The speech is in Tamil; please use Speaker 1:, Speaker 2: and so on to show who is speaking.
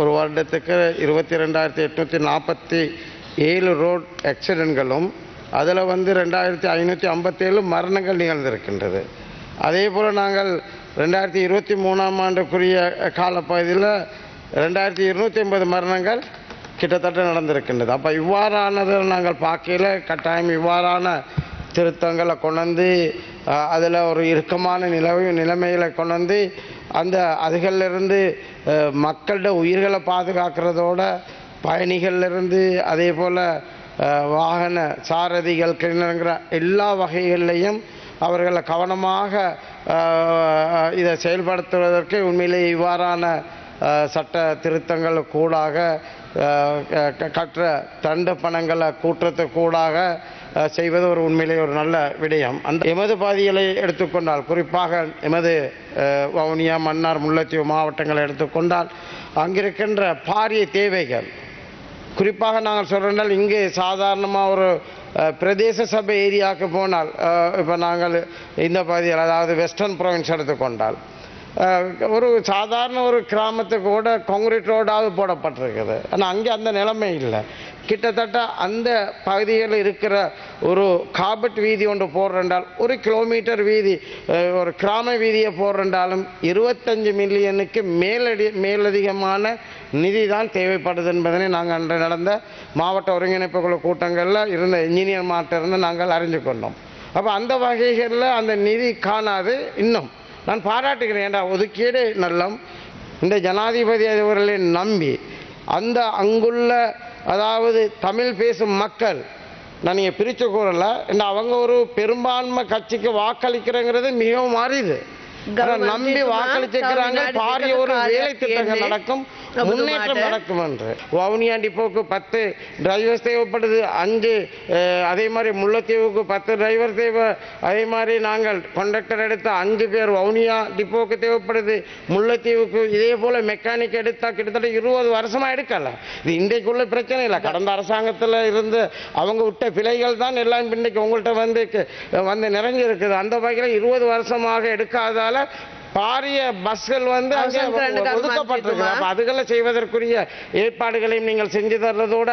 Speaker 1: ஒரு வருடத்துக்கு இருபத்தி ரெண்டாயிரத்தி எட்நூற்றி நாற்பத்தி ஏழு ரோட் ஆக்சிடென்ட்களும் அதில் வந்து ரெண்டாயிரத்தி ஐநூற்றி ஐம்பத்தேழு மரணங்கள் நிகழ்ந்திருக்கின்றது. அதே போல் நாங்கள் ரெண்டாயிரத்தி இருபத்தி மூணாம் ஆண்டுக்குரிய காலப்பகுதியில் ரெண்டாயிரத்தி இருநூற்றி ஐம்பது மரணங்கள் கிட்டத்தட்ட நடந்திருக்கின்றது. அப்போ இவ்வாறானதை நாங்கள் பார்க்கையில் கட்டாயம் இவ்வாறான திருத்தங்களை கொண்டு வந்து அதில் ஒரு இறுக்கமான நிலவை நிலைமைகளை கொண்டு வந்து அந்த அதுகளிலிருந்து மக்களோட உயிர்களை பாதுகாக்கிறதோட பயணிகள்லேருந்து அதே போல் வாகன சாரதிகள் கிணறுங்கிற எல்லா வகைகள்லையும் அவர்களை கவனமாக இதை செயல்படுத்துவதற்கு உண்மையிலேயே இவ்வாறான சட்ட திருத்தங்கள் கூடாக கற்ற தண்டு பணங்களை கூட்டுறதுக்கு கூடாக செய்வது ஒரு உண்மையிலே ஒரு நல்ல விடயம். அந்த எமது பாதிகளை எடுத்துக்கொண்டால் குறிப்பாக எமது வவுனியா மன்னார் முல்லைத்தீவு மாவட்டங்களை எடுத்துக்கொண்டால் அங்கிருக்கின்ற பாரிய தேவைகள் குறிப்பாக நாங்கள் சொல்கிறனால் இங்கே சாதாரணமாக ஒரு பிரதேச சபை ஏரியாவுக்கு போனால் இப்போ நாங்கள் இந்த பகுதியில் அதாவது வெஸ்டர்ன் ப்ரொவின்ஸ் எடுத்துக்கொண்டால் ஒரு சாதாரண ஒரு கிராமத்துக்கு கூட காங்கிரீட் ரோடாவது போடப்பட்டிருக்குது. ஆனால் அங்கே அந்த நிலைமை இல்லை. கிட்டத்தட்ட அந்த பகுதியில் இருக்கிற ஒரு காபட் வீதி ஒன்று போடுறண்டால் ஒரு கிலோமீட்டர் வீதி ஒரு கிராம வீதியை போடுறென்றாலும் இருபத்தஞ்சு மில்லியனுக்கு மேலடி மேலதிகமான நிதி தான் தேவைப்படுது என்பதனை நாங்கள் அன்று நடந்த மாவட்ட ஒருங்கிணைப்பு குழு கூட்டங்களில் இருந்த இன்ஜினியர் மாட்ட இருந்து நாங்கள் அறிஞ்சு கொண்டோம். அப்போ அந்த வகைகளில் அந்த நிதி காணாது இன்னும். நான் பாராட்டுகிறேன் ஏன்டா ஒதுக்கீடு நல்லம். இந்த ஜனாதிபதி அவர்களை நம்பி அந்த அங்குள்ள அதாவது தமிழ் பேசும் மக்கள் நான் நீங்கள் பிரித்து கூறல அவங்க ஒரு பெரும்பான்மை கட்சிக்கு வாக்களிக்கிறேங்கிறது மிகவும் மாறிது நம்பி வாக்களிச்சிருக்கிறாங்க பாரிய ஒரு வேலை திட்டங்கள் நடக்கும் முன்னேற்றம் நடக்கும் என்று வவுனியா டிப்போக்கு பத்து டிரைவர்ஸ் தேவைப்படுது அஞ்சு அதே மாதிரி முல்லைத்தீவுக்கு பத்து டிரைவர் தேவை. அதே மாதிரி நாங்கள் கண்டக்டர் எடுத்த அஞ்சு பேர் வவுனியா டிப்போக்கு தேவைப்படுது முல்லைத்தீவுக்கு இதே போல மெக்கானிக் எடுத்தா கிட்டத்தட்ட இருபது வருஷமா எடுக்கல. இது இன்றைக்குள்ள பிரச்சனை இல்லை. கடந்த அரசாங்கத்தில் இருந்து அவங்க விட்ட பிழைகள் தான் எல்லாம் இன்னைக்கு உங்கள்கிட்ட வந்து வந்து நிறைஞ்சிருக்குது. அந்த வகையில் இருபது வருஷமாக எடுக்காதால அதனால பாரிய பஸ்கள் வந்து அங்கே ஒதுக்கப்பட்டிருக்கு அதுகளை செய்வதற்குரிய ஏற்பாடுகளையும் நீங்கள் செஞ்சு தர்றதோட